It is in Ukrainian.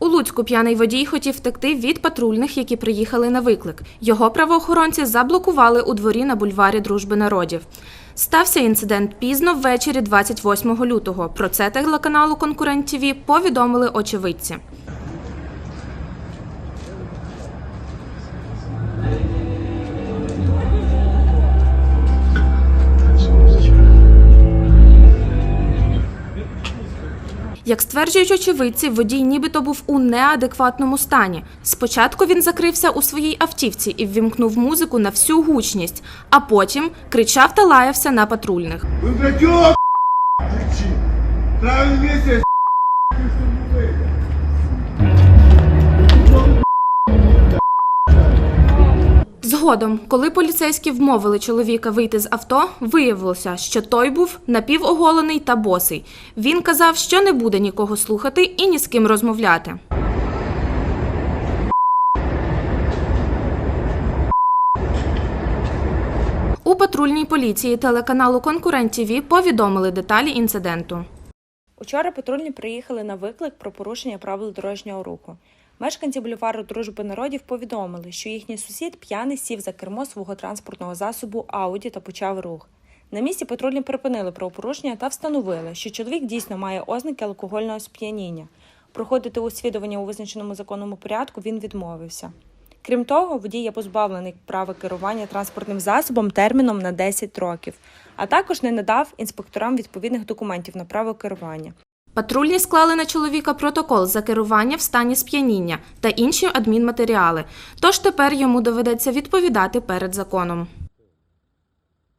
У Луцьку п'яний водій хотів втекти від патрульних, які приїхали на виклик. Його правоохоронці заблокували у дворі на бульварі Дружби народів. Стався інцидент пізно ввечері 28 лютого. Про це телеканалу Конкурент ТВ повідомили очевидці. Як стверджують очевидці, водій нібито був у неадекватному стані. Спочатку він закрився у своїй автівці і ввімкнув музику на всю гучність, а потім кричав та лаявся на патрульних. Вы, блядь, ёб... Кричи. Згодом, коли поліцейські вмовили чоловіка вийти з авто, виявилося, що той був напівоголений та босий. Він казав, що не буде нікого слухати і ні з ким розмовляти. У патрульній поліції телеканалу Конкурент ТВ повідомили деталі інциденту. Учора патрульні приїхали на виклик про порушення правил дорожнього руху. Мешканці бульвару Дружби народів повідомили, що їхній сусід п'яний сів за кермо свого транспортного засобу Ауді та почав рух. На місці патрульні припинили правопорушення та встановили, що чоловік дійсно має ознаки алкогольного сп'яніння. Проходити освідування у визначеному законному порядку він відмовився. Крім того, водій є позбавлений права керування транспортним засобом терміном на 10 років, а також не надав інспекторам відповідних документів на право керування. Патрульні склали на чоловіка протокол за керування в стані сп'яніння та інші адмінматеріали. Тож тепер йому доведеться відповідати перед законом.